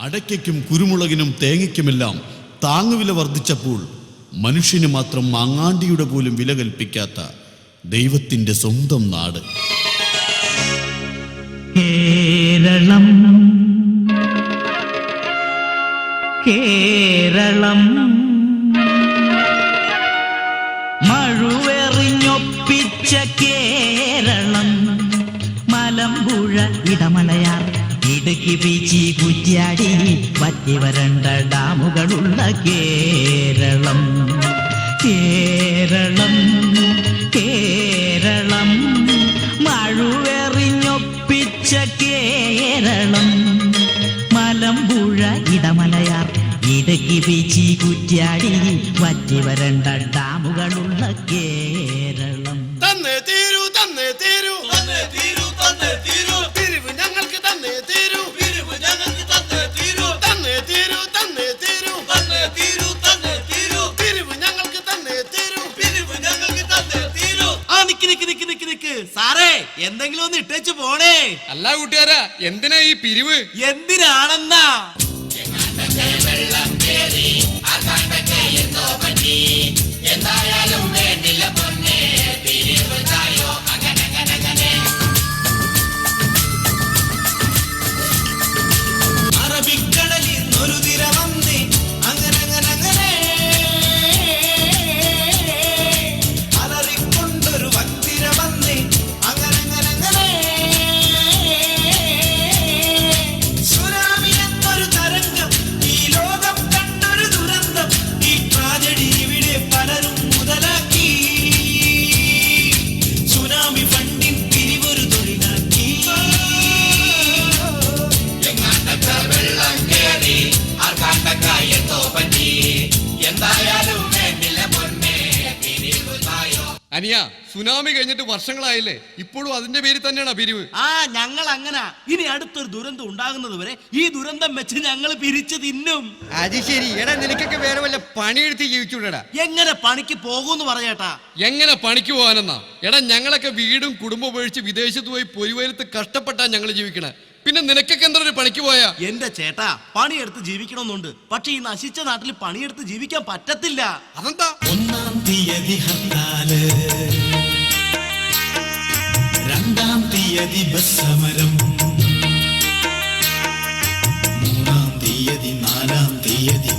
അടയ്ക്കും കുരുമുളകിനും തേങ്ങയ്ക്കുമെല്ലാം താങ്ങുവില വർദ്ധിച്ചപ്പോൾ മനുഷ്യന് മാത്രം മാങ്ങാണ്ടിയുടെ പോലും വില കൽപ്പിക്കാത്ത ദൈവത്തിന്റെ സ്വന്തം നാട്. കേരളം. കേരളം. മഴുവെറിഞ്ഞൊപ്പിച്ച ഇടുക്കി കുറ്റിയാടി വറ്റി വരണ്ട ഡാമുകളുള്ള കേരളം. കേരളം കേരളം മഴുവെറിഞ്ഞൊപ്പിച്ച കേരളം. മലമ്പുഴ ഇടമലയാർ ഇടയ്ക്ക് ബീച്ചി കുറ്റ്യാടി പറ്റി വരണ്ട ഡാമുകളുള്ള കേരളം. തന്നെ തീരൂ തന്നെ തീരൂ. തന്നെ തീരൂ തന്നെ തീരൂ. എന്തെങ്കിലും ഒന്ന് ഇട്ടേച്ച് പോണേ. അല്ല കൂട്ടുകാരാ എന്തിനാ ഈ പിരിവ്? എന്തിനാണെന്നാ? അനിയ സുനാമി കഴിഞ്ഞിട്ട് വർഷങ്ങളായില്ലേ? ഇപ്പോഴും അതിന്റെ പേരിൽ തന്നെയാണ് പിരിവ്? ആ ഞങ്ങൾ അങ്ങനെ ഇനി അടുത്തൊരു ദുരന്തം ഉണ്ടാകുന്നത് വരെ ഈ ദുരന്തം വെച്ച് ഞങ്ങൾ പിരിച്ചു തിന്നും. അത് ശരി. എടാ നിനക്കൊക്കെ വേറെ വല്ല പണിയെടുത്ത് ജീവിച്ചുടാ എങ്ങനെ പണിക്ക് പോകുമെന്ന് പറയട്ടാ എങ്ങനെ പണിക്ക് പോകാനെന്നാ? എടാ ഞങ്ങളൊക്കെ വീടും കുടുംബം ഒഴിച്ച് വിദേശത്ത് പോയി പൊരിവയലത്ത് കഷ്ടപ്പെട്ടാ ഞങ്ങൾ ജീവിക്കണേ. പിന്നെ നിനക്കൊക്കെ എന്താ ഒരു പണിക്ക് പോയാ? എന്റെ ചേട്ടാ പണിയെടുത്ത് ജീവിക്കണമെന്നുണ്ട്. പക്ഷെ ഈ നശിച്ച നാട്ടിൽ പണിയെടുത്ത് ജീവിക്കാൻ പറ്റത്തില്ല. അതെന്താ? ഒന്നാം തീയതി ഹർത്താൽ. രണ്ടാം തീയതി ബസ് സമരം മൂന്നാം തീയതി നാലാം തീയതി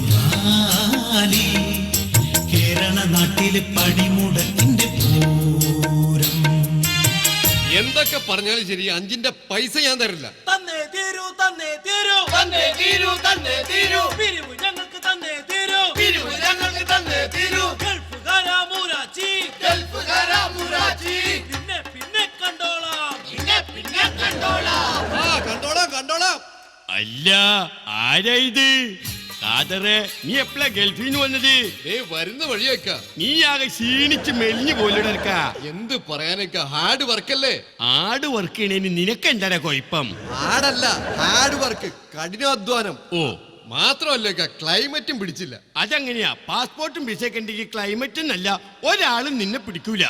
കേരള നാട്ടിൽ പണിമുടക്കിന്റെ എന്തൊക്കെ പറഞ്ഞാലും ശരി അഞ്ചിന്റെ പൈസ ഞാൻ തരില്ല. തന്നേ തീരൂ തന്നേ തീരൂ. തന്നേ തീരൂ തന്നേ തീരൂ. പിരിവ് ഞങ്ങൾക്ക് തന്നേ തീരൂ. പിരിവ് ഞങ്ങൾക്ക് തന്നേ തീരൂ. ഗൾഫുകാരാ മൂരാച്ചി. ഗൾഫുകാരാ പിന്നെ പിന്നെ കണ്ടോളാം. പിന്നെ പിന്നെ കണ്ടോളാം. ആ കണ്ടോളാം കണ്ടോളാം. അല്ല ആരാ ഇത്? കാതറെ നീ എപ്പോഴാ ഗൾഫിൽ നിന്ന് വന്നത്? ഏ വരുന്ന വഴി വെക്ക നീ ആകെ ക്ഷീണിച്ച് മെലിഞ്ഞു പോലെടുക്ക എന്ത് പറയാനൊക്കെ? ഹാർഡ് വർക്കല്ലേ? ആട് വർക്ക് ചെയ്യണേന് നിനക്ക് എന്താ കുഴപ്പം ഹാർഡല്ല ഹാർഡ് വർക്ക് കഠിനാധ്വാനം. ഓ. മാത്രമല്ല ക്ലൈമറ്റും പിടിച്ചില്ല. അതെങ്ങനെയാ? പാസ്പോർട്ടും വിസയൊക്കെ ഉണ്ടെങ്കിൽ ക്ലൈമറ്റ് എന്നല്ല ഒരാളും നിന്നെ പിടിക്കൂല.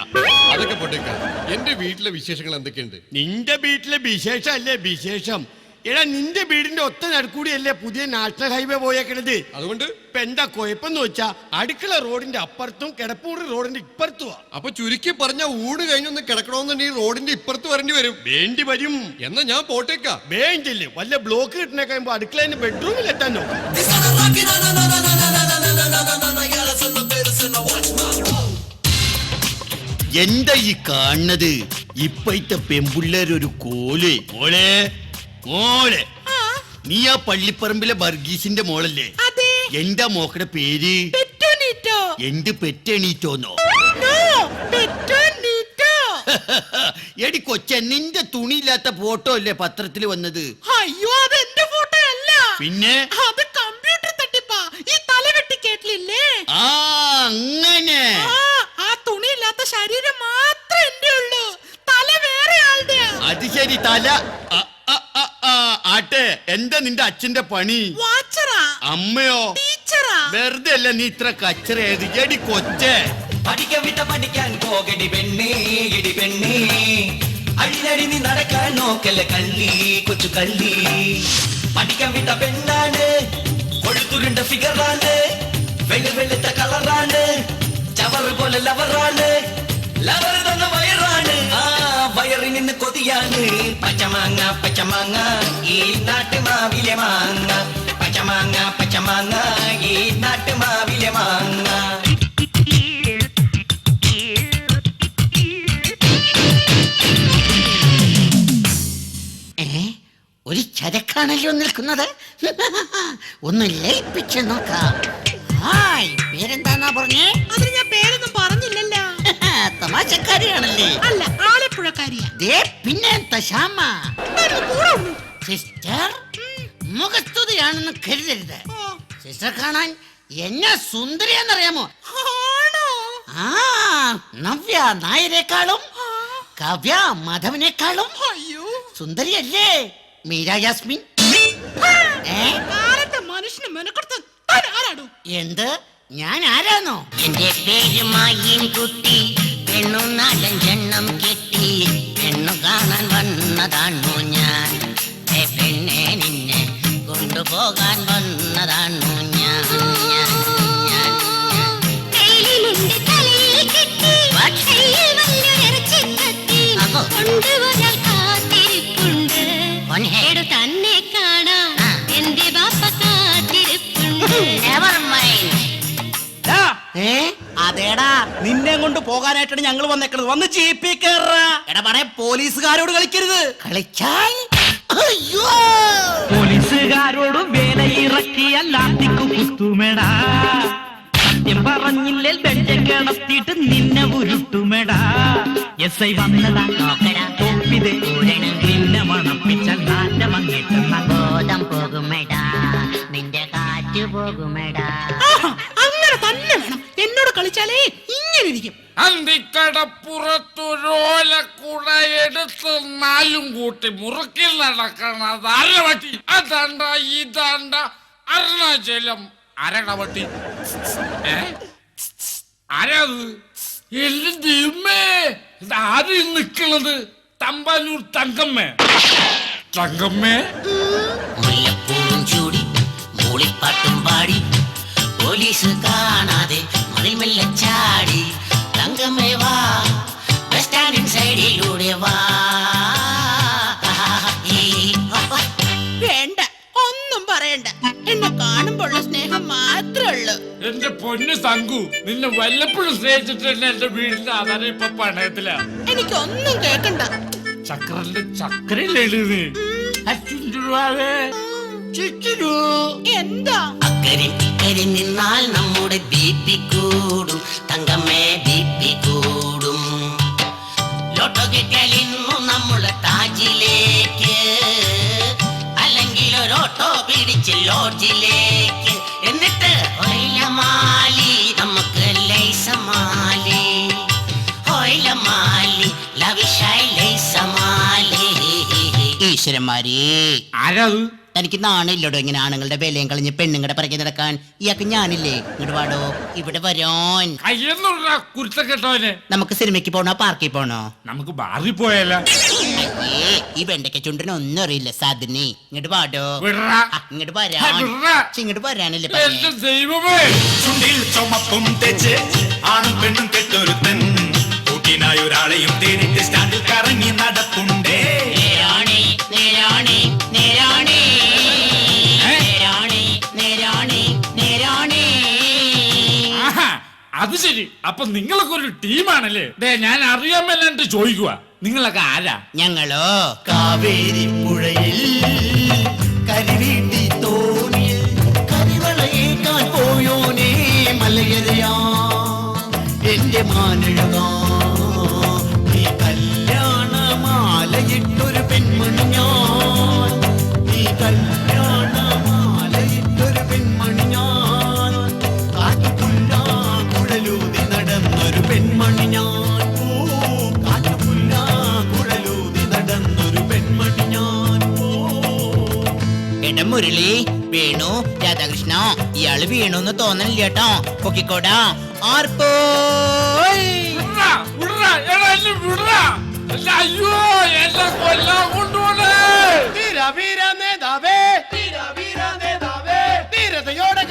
അതൊക്കെ പൊട്ടേക്ക എന്റെ വീട്ടിലെ വിശേഷങ്ങൾ എന്തൊക്കെയുണ്ട്? നിന്റെ വീട്ടിലെ വിശേഷം അല്ലേ വിശേഷം? എടാ നിന്റെ വീടിന്റെ ഒത്ത നടുക്കൂടിയല്ലേ പുതിയ നാഷണൽ ഹൈവേ പോയേക്കണത്? അതുകൊണ്ട്? ഇപ്പൊ എന്താ കുഴപ്പം വെച്ചാ അടുക്കള റോഡിന്റെ അപ്പുറത്തും കിടപ്പൂടി റോഡിന്റെ ഇപ്പുറത്തുവാ. അപ്പൊ ചുരുക്കി പറഞ്ഞ ഊട് കഴിഞ്ഞൊന്ന് കിടക്കണമെന്നുണ്ടെങ്കിൽ റോഡിന്റെ ഇപ്പുറത്ത് വരേണ്ടി വരും. വേണ്ടി വരും. എന്നാ ഞാൻ പോട്ടേക്ക. വേണ്ടില്ല? വല്ല ബ്ലോക്ക് കിട്ടണ കഴിയുമ്പോ അടുക്കളേന്റെ ബെഡ്റൂമിൽ എത്താൻ നോക്കാം. എന്താ ഈ കാണുന്നത്? ഇപ്പഴത്തെ പെമ്പുള്ളേരൊരു കോൽ. മോളെ മോളെ. നീ ആ പള്ളിപ്പറമ്പിലെ ബർഗീസിന്റെ മോളല്ലേ? എന്റെ മോക്കടെ പേര്? എന്ത് പെറ്റെണീറ്റോന്നോ? എടി കൊച്ച നിന്റെ തുണിയില്ലാത്ത ഫോട്ടോ അല്ലേ പത്രത്തിൽ വന്നത്? അയ്യോ അത് എന്റെ ഫോട്ടോ അല്ല. പിന്നെ? അത് കമ്പ്യൂട്ടർ തട്ടിപ്പാ. ഈ തല വെട്ടി കേട്ടില്ലേ? ആ അങ്ങനെ. ആ തുണിയില്ലാത്ത ശരീരം മാത്രം എന്റെ ഉള്ളൂ തല വേറെ ആളുടെ അത് ശരി തല. എന്റെ നിന്റെ അച്ഛന്റെ പണി. വാച്ചറാ. അമ്മയോ? ടീച്ചറാ. വെറുതെ അല്ല നീ ഇത്ര കച്ചറയത് എടി കൊച്ചേ. പഠിക്കാൻ വിട്ട പഠിക്കാൻ പോകടി പെണ്ണേ ഇടി പെണ്ണേ. അഴിഞ്ഞടി നീ നടക്കാൻ നോക്കല്ല കള്ളി കൊച്ചു കള്ളി. പഠിക്കാൻ വിട്ട പെണ്ണാണ് കൊഴുത്തുരുണ്ട ഫിഗറാണ് വെള്ളി വെളുത്ത കളറാണ് ചവറ് പോലെ ലവറാണ് ലവർ കൊതിയാണ്. പച്ചമാങ്ങ പച്ചമാങ്ങ ഈ നാട്ടുമാവിലെ മാങ്ങ. പച്ചമാങ്ങ പച്ചമാങ്ങ ഈ നാട്ടുമാവിലെ മാങ്ങ. ഏ ഒരു ചരക്കാണല്ലോ നിൽക്കുന്നത്? ഒന്ന് ലയിപ്പിച്ച് നോക്കാം. ഹായ് പേരെന്താന്നാ പറഞ്ഞേ? തമാശക്കാരിയാണല്ലേ? അല്ല ആലപ്പുഴക്കാരിയാ. ദേ പിന്നെ തശാമ? സിസ്റ്റർ മുഖസ്തുതിയാണെന്ന് കരുതരുത്. സിസ്റ്റർ കാണാൻ എന്നെ സുന്ദരിയെന്നറിയാമോ ആ നവ്യ നായരെക്കാളും കവ്യ മാധവനേക്കാളും അയ്യോ. സുന്ദരിയല്ലേ മീര ജാസ്മിൻ? മനുഷ്യന് മെനക്കെടുത്ത് താൻ ആരാടോ? എന്ത്? ഞാൻ ആരാണോ എന്റെ പേര് മായിൻ കുട്ടി പെണ്ണു ചെണ്ണം കെട്ടി പെണ്ണു കാണാൻ വന്നതാണു ഞാൻ? പെണ്ണെ നിന്നെ കൊണ്ടുപോകാൻ വന്നതാണു ഏ? അതേടാ നിന്നെ കൊണ്ട് പോകാനായിട്ടാണ് ഞങ്ങൾ വന്നേക്കണത്. വന്ന് ചീപ്പി കയറാ എടാ പറയാ പോലീസുകാരോട് കളിക്കരുത്. കളിച്ചാൽ? അയ്യോ! പോലീസുകാരോട് വേലയിറക്കി ലാത്തിക്കു കുത്തുമെടാ. സത്യം പറഞ്ഞില്ലേ ബെഞ്ച കിടത്തിയിട്ട് നിന്നെ ഉരുട്ടുമെടാ. എസ് ഐ വന്നതാ. നോക്കടാ. തോപ്പിതേ. നിന്നെ മണപ്പിച്ച നാറ്റ മങ്ങിട്ടുന്ന ബോധം പോകുമെടാ. നിന്റെ കാറ്റ് പോകുമെടാ ആഹാ, അങ്ങനെ തന്നെ വേണം കളിച്ചാലേ ഇങ്ങനെ ഇരിക്കും അന്തിക്കടപ്പുറത്തൊരോലക്കുട എടുത്ത് നാലും കൂട്ടി മുറുക്കിൽ നടക്കണം അരവട്ടി. അതാണ്ട ഇതാണ്ട അരുണാചലം അരണവട്ടി ആരാത്? എല്ലാം ദൈവമേ ഇത് ആര് നിക്കണത് തമ്പാനൂർ തങ്കമ്മേ. തങ്കമ്മേ? മുല്ലപ്പൂവും ചൂടി മൂളിപ്പാട്ടും പാടി പോലീസ് കാണാതെ ചാടി. തങ്കമേ വാ ബസ് സ്റ്റാൻഡിൻ സൈഡിലൂടെ വാ. വേണ്ട ഒന്നും പറയണ്ട. എന്നെ കാണുമ്പോഴുള്ള സ്നേഹം മാത്രമേ ഉള്ളൂ. എന്റെ പൊന്നു സങ്കു നിന്നെ വല്ലപ്പോഴും സ്നേഹിച്ചിട്ടുണ്ട് എന്റെ വീടിന്റെ ആധാരം ഇപ്പൊ പണയത്തില. എനിക്കൊന്നും കേക്കണ്ട. ചക്രന്റെ ചക്രയിലെഴുതി ചുറ്റുരൂ അക്കരെ എന്താ? ഇക്കരെ നിന്നാൽ നമ്മുടെ ബി കൂടും. തങ്കമ്മേ ബി കൂടും. ലോട്ടോ കിട്ടിയാൽ ഇന്നു നമ്മുടെ താജിലേക്ക്. അല്ലെങ്കിൽ ഒരു ഓട്ടോ പിടിച്ച് ലോഡ്ജിലേക്ക്. എന്നിട്ട് ഒയിലമാലി നമുക്ക് ലൈസമാലി ഒയിലമാലി ലവിഷായി ലൈസമാലി ഈശ്വരന്മാരേ. ആരാത് തനിക്ക് നാണില്ലടോ ഇങ്ങനെ ആണുങ്ങളുടെ വിലയും കളഞ്ഞ് പെണ്ണുങ്ങളുടെ പിറകെ നടക്കാൻ. ഇയാൾക്ക് ഞാനില്ലേ? ഇങ്ങോട്ട് വാടോ. ഇവിടെ വരോൻ. കയ്യെന്നുള്ള നമുക്ക് സിനിമയ്ക്ക് പോണോ? പാർക്കിൽ പോണോ? നമുക്ക് ബാറിൽ പോയാല. അയ്യേ ഈ വെണ്ടയ്ക്ക ചുണ്ടിന് ഒന്നും അറിയില്ല സാധിനി ഇങ്ങോട്ട് വാടോ. വിടറാ. ഇങ്ങോട്ട് വരാൻ. വിടറാ. ഛെ, ഇങ്ങോട്ട് വരാനല്ലേ എന്റെ ദൈവമേ. ചുണ്ടിൽ ചുമപ്പും തെച്ച് ആണും പെണ്ണും കെട്ടൊരുത്തൻ. കൂട്ടിനായി ഒരാളെയും തേടിട്ട് സ്റ്റാൻഡിൽ കറങ്ങി നടപ്പുണ്ടേ. അത് ശരി. അപ്പൊ നിങ്ങളൊക്കെ ഒരു ടീമാണല്ലേ? ദേ ഞാൻ അറിയാൻ മേലാണ്ട് ചോദിക്കുക നിങ്ങളൊക്കെ ആരാ? ഞങ്ങളോ? കാവേരി പുഴയിൽ കരിവീട്ടി തോണിയിൽ കരിവളയേക്കാൻ പോയോനേ മലയരയാ. എന്റെ മാനഴുകാ. പെൺമണി ഞാൻ ഓ കാറ്റുപുല്ല കുഴലൂതി നടന്നൊരു പെൺമണി ഞാൻ മുരളി വീണു രാധാകൃഷ്ണ ഇയാൾ വീണു എന്ന് തോന്നണില്ല കേട്ടോ പൊക്കിക്കോടാ. ആർപ്പോ? അയ്യോ എന്നെ കൊല്ലാൻ കൊണ്ടുപോണേ വീര വീര നേതാവേ വീര വീര നേതാവേ ധീരതയോടെ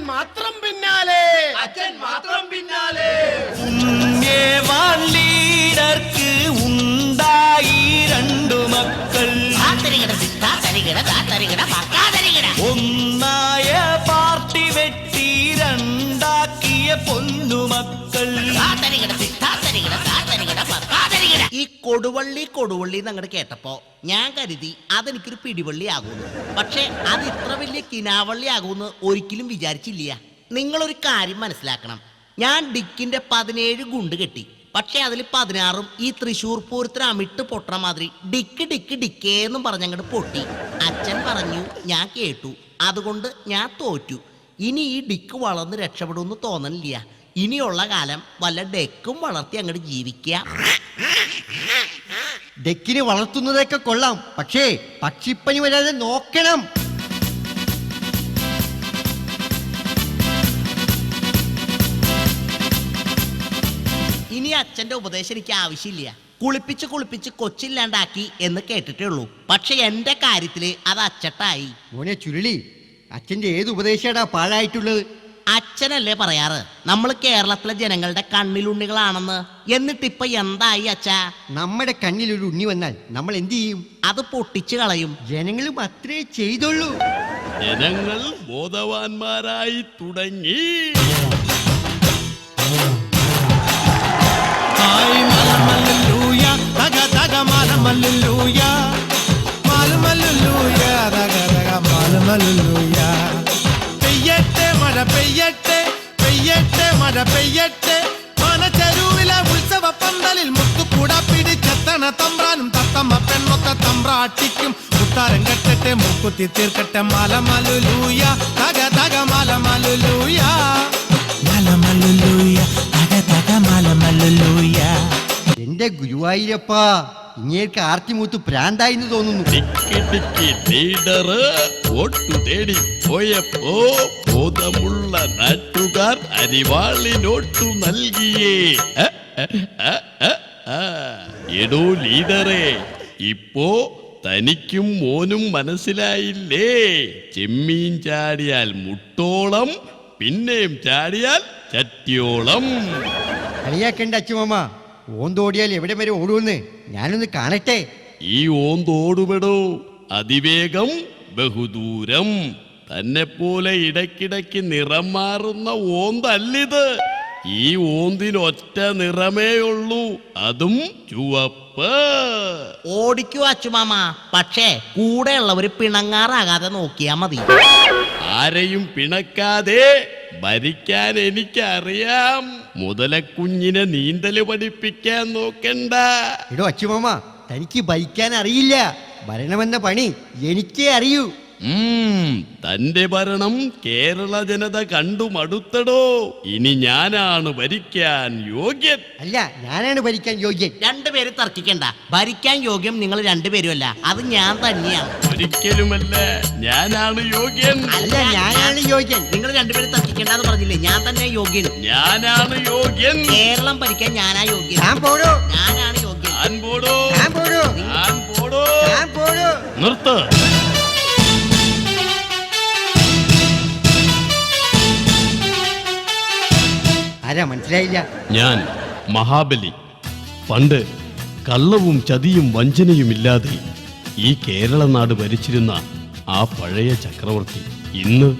മാത്രം പിന്നാലെ. അച്ഛൻ മാത്രം പിന്നാലെ. കൊടുവള്ളി കൊടുവള്ളി എന്നങ്ങോട്ട് കേട്ടപ്പോ ഞാൻ കരുതി അതെനിക്കൊരു പിടിവള്ളി ആകുമെന്ന് പക്ഷെ അത് ഇത്ര വലിയ കിനാവള്ളി ആകുമെന്ന് ഒരിക്കലും വിചാരിച്ചില്ല. നിങ്ങളൊരു കാര്യം മനസ്സിലാക്കണം. ഞാൻ ഡിക്കിന്റെ പതിനേഴ് ഗുണ്ട് കെട്ടി. പക്ഷെ അതിൽ പതിനാറും ഈ തൃശ്ശൂർ പൂരത്തിന് അമിട്ട് പൊട്ടണ മാതിരി ഡിക്ക് ഡിക്ക് ഡിക്കേന്നും പറഞ്ഞങ്ങോട്ട് പൊട്ടി. അച്ഛൻ പറഞ്ഞു ഞാൻ കേട്ടു. അതുകൊണ്ട് ഞാൻ തോറ്റു. ഇനി ഈ ഡിക്ക് വളർന്ന് രക്ഷപ്പെടുമെന്ന് തോന്നണില്ല. ഇനിയുള്ള കാലം വല്ല ഡെക്കും വളർത്തി അങ്ങോട്ട് ജീവിക്കുക ഡെക്കിന് വളർത്തുന്നതൊക്കെ കൊള്ളാം. പക്ഷേ പക്ഷിപ്പനി വരാതെ നോക്കണം. ഇനി അച്ഛന്റെ ഉപദേശം എനിക്ക് ആവശ്യമില്ല. കുളിപ്പിച്ച് കുളിപ്പിച്ച് കൊച്ചില്ലാണ്ടാക്കി എന്ന് കേട്ടിട്ടേ ഉള്ളൂ പക്ഷെ എന്റെ കാര്യത്തിൽ അത് അച്ചട്ടായി. മോനെ ചുരുളി അച്ഛന്റെ ഏത് ഉപദേശാടാ പാഴായിട്ടുള്ളത്? അച്ഛനല്ലേ പറയാറ്? നമ്മൾ കേരളത്തിലെ ജനങ്ങളുടെ കണ്ണിലുണ്ണികളാണെന്ന്. എന്നിട്ടിപ്പൊ എന്തായി അച്ഛാ? നമ്മുടെ കണ്ണിലൊരു ഒരു ഉണ്ണി വന്നാൽ നമ്മൾ എന്ത് ചെയ്യും? അത് പൊട്ടിച്ചു കളയും. ജനങ്ങളും അത്രേ ചെയ്തുള്ളൂ. ജനങ്ങൾ ബോധവാന്മാരായി തുടങ്ങി. തമ്പ്രാട്ടിക്കും. മുത്താരം കെട്ടട്ടെ മുക്കുത്തി തീർക്കട്ടെ. മലമലുലൂയ തക തക മലമലുലൂയ മലമലുലൂയ തക തക മലമലുലൂയ എന്റെ ഗുരുവായൂരപ്പ ഇങ്ങേക്ക് ആർത്തിമൂത്ത് പ്രാന്തായിന്ന് തോന്നുന്നു. വോട്ടു തേടി പോയപ്പോ ബോധമുള്ള നാട്ടുകാർ അരിവാളിനോട്ടു നൽകിയേ. എടോ ലീഡറെ ഇപ്പോ തനിക്കും മോനും മനസ്സിലായില്ലേ? ചെമ്മീൻ ചാടിയാൽ മുട്ടോളം പിന്നെയും ചാടിയാൽ ചട്ടിയോളം. കളിയാക്കണ്ട അച്ഛമ്മ. ഓന്തോടിയാൽ എവിടെ വരെ ഓടുമെന്ന് ഞാനൊന്ന് കാണട്ടെ. ഈ ഓന്തോടുപെടോ. അതിവേഗം ബഹുദൂരം. തന്നെ പോലെ ഇടയ്ക്കിടയ്ക്ക് നിറം മാറുന്ന ഓന്തല്ലിത്. ഈ ഓന്തിനൊറ്റ നിറമേ ഉള്ളൂ അതും ചുവപ്പ്. ഓടിക്കൂ അച്ചുമാമ. പക്ഷേ കൂടെയുള്ളവര് പിണങ്ങാറാകാതെ നോക്കിയാ മതി. ആരെയും പിണക്കാതെ ഭരിക്കാൻ എനിക്കറിയാം. മുതലക്കുഞ്ഞിനെ നീന്തൽ പഠിപ്പിക്കാൻ നോക്കണ്ട. ഇടോ അച്ചുമാമ തനിക്ക് ഭരിക്കാൻ അറിയില്ല. ഭരണമെന്ന പണി എനിക്കേ അറിയൂ. തന്റെ ഭരണം കേരള ജനത കണ്ടു മടുത്തടോ. ഇനി ഞാനാണ് ഭരിക്കാൻ യോഗ്യൻ. അല്ല ഞാനാണ് ഭരിക്കാൻ യോഗ്യൻ. രണ്ടുപേരും തർക്കിക്കണ്ട. ഭരിക്കാൻ യോഗ്യം നിങ്ങൾ രണ്ടുപേരും അല്ല അത് ഞാൻ തന്നെയാണ്. ഒരിക്കലുമല്ല ഞാനാണ് യോഗ്യൻ. അല്ല ഞാനാണ് യോഗ്യൻ. നിങ്ങൾ രണ്ടുപേരും തർക്കിക്കേണ്ടെന്ന് പറഞ്ഞില്ലേ? ഞാൻ തന്നെ യോഗ്യൻ. ഞാനാണ് യോഗ്യൻ. കേരളം ഭരിക്കാൻ ഞാനാ യോഗ്യൻ. ഞാൻ പോടോ ഞാനാണ് യോഗ്യൻ. ഞാൻ ഞാൻ പോടോ ഞാൻ പോടോ ഞാൻ പോടോ നിർത്ത്. ആരാ? മനസ്സിലായില്ല. ഞാൻ മഹാബലി. പണ്ട് കള്ളവും ചതിയും വഞ്ചനയും ഇല്ലാതെ ഈ കേരള നാട് ഭരിച്ചിരുന്ന ആ പഴയ ചക്രവർത്തി ഇന്ന്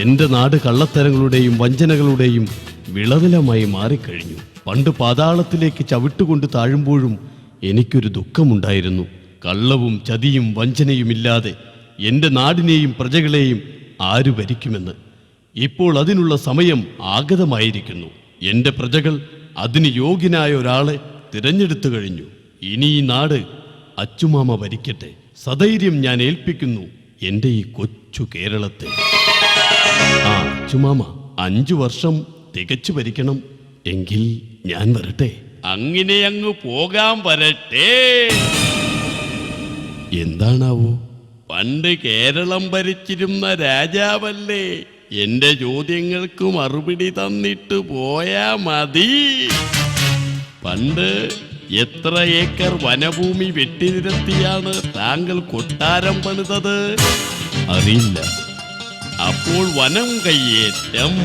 എന്റെ നാട് കള്ളത്തരങ്ങളുടെയും വഞ്ചനകളുടെയും വിളവിലമായി മാറിക്കഴിഞ്ഞു. പണ്ട് പാതാളത്തിലേക്ക് ചവിട്ടുകൊണ്ട് താഴുമ്പോഴും എനിക്കൊരു ദുഃഖമുണ്ടായിരുന്നു. കള്ളവും ചതിയും വഞ്ചനയുമില്ലാതെ എന്റെ നാടിനെയും പ്രജകളെയും ആരു ഭരിക്കുമെന്ന്. ഇപ്പോൾ അതിനുള്ള സമയം ആഗതമായിരിക്കുന്നു. എന്റെ പ്രജകൾ അതിന് യോഗ്യനായ ഒരാളെ തിരഞ്ഞെടുത്തു കഴിഞ്ഞു. ഇനി ഈ നാട് അച്ചുമാമ ഭരിക്കട്ടെ. സധൈര്യം ഞാൻ ഏൽപ്പിക്കുന്നു എന്റെ ഈ കൊച്ചു കേരളത്തെ. ആ അച്ചുമാമ അഞ്ചു വർഷം തികച്ചു ഭരിക്കണം. എങ്കിൽ ഞാൻ വരട്ടെ. അങ്ങനെ അങ്ങ് പോകാൻ വരട്ടെ. എന്താണാവോ? പണ്ട് കേരളം ഭരിച്ചിരുന്ന രാജാവല്ലേ? എന്റെ ചോദ്യങ്ങൾക്ക് മറുപടി തന്നിട്ട് പോയാ മതി. പണ്ട് എത്ര ഏക്കർ വനഭൂമി വെട്ടി വെട്ടിനിരത്തിയാണ് താങ്കൾ കൊട്ടാരം പണിതത്? അറിയില്ല. അപ്പോൾ വനം കയ്യേറ്റം.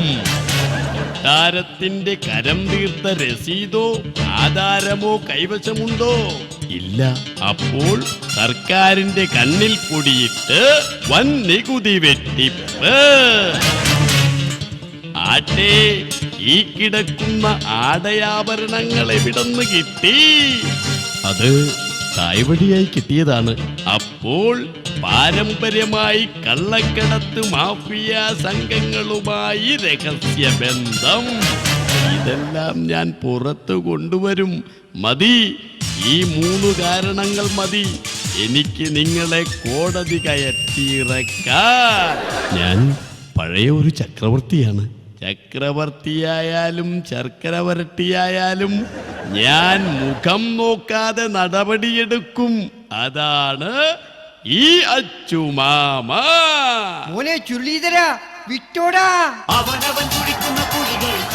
കൊട്ടാരത്തിന്റെ കരം തീർത്ത രസീതോ ആധാരമോ കൈവശമുണ്ടോ? ഇല്ല. അപ്പോൾ സർക്കാരിന്റെ കണ്ണിൽ കൂടിയിട്ട് വൻ നികുതി വെട്ടിപ്പ് ആട്ടെ ഈ കിടക്കുന്ന ആടയാഭരണങ്ങൾ എവിടെന്ന് കിട്ടി? അത് തായ്വടിയായി കിട്ടിയതാണ്. അപ്പോൾ പാരമ്പര്യമായി കള്ളക്കടത്ത് മാഫിയ സംഘങ്ങളുമായി രഹസ്യ ബന്ധം ഇതെല്ലാം ഞാൻ പുറത്തു കൊണ്ടുവരും. മതി. ഈ മൂന്ന് കാരണങ്ങൾ മതി. എനിക്ക് നിങ്ങളെ കോടതി കയറ്റിയിറക്കാൻ. ഞാൻ പഴയ ഒരു ചക്രവർത്തിയാണ്. ചക്രവർത്തിയായാലും ശർക്കര വരട്ടിയായാലും ഞാൻ മുഖം നോക്കാതെ നടപടിയെടുക്കും. അതാണ് ഈ അച്ചുമാമ. മോനെ ചുരുളീതര വിറ്റോടാ. അവനവൻ കുടിക്കുന്ന കുഴികൾ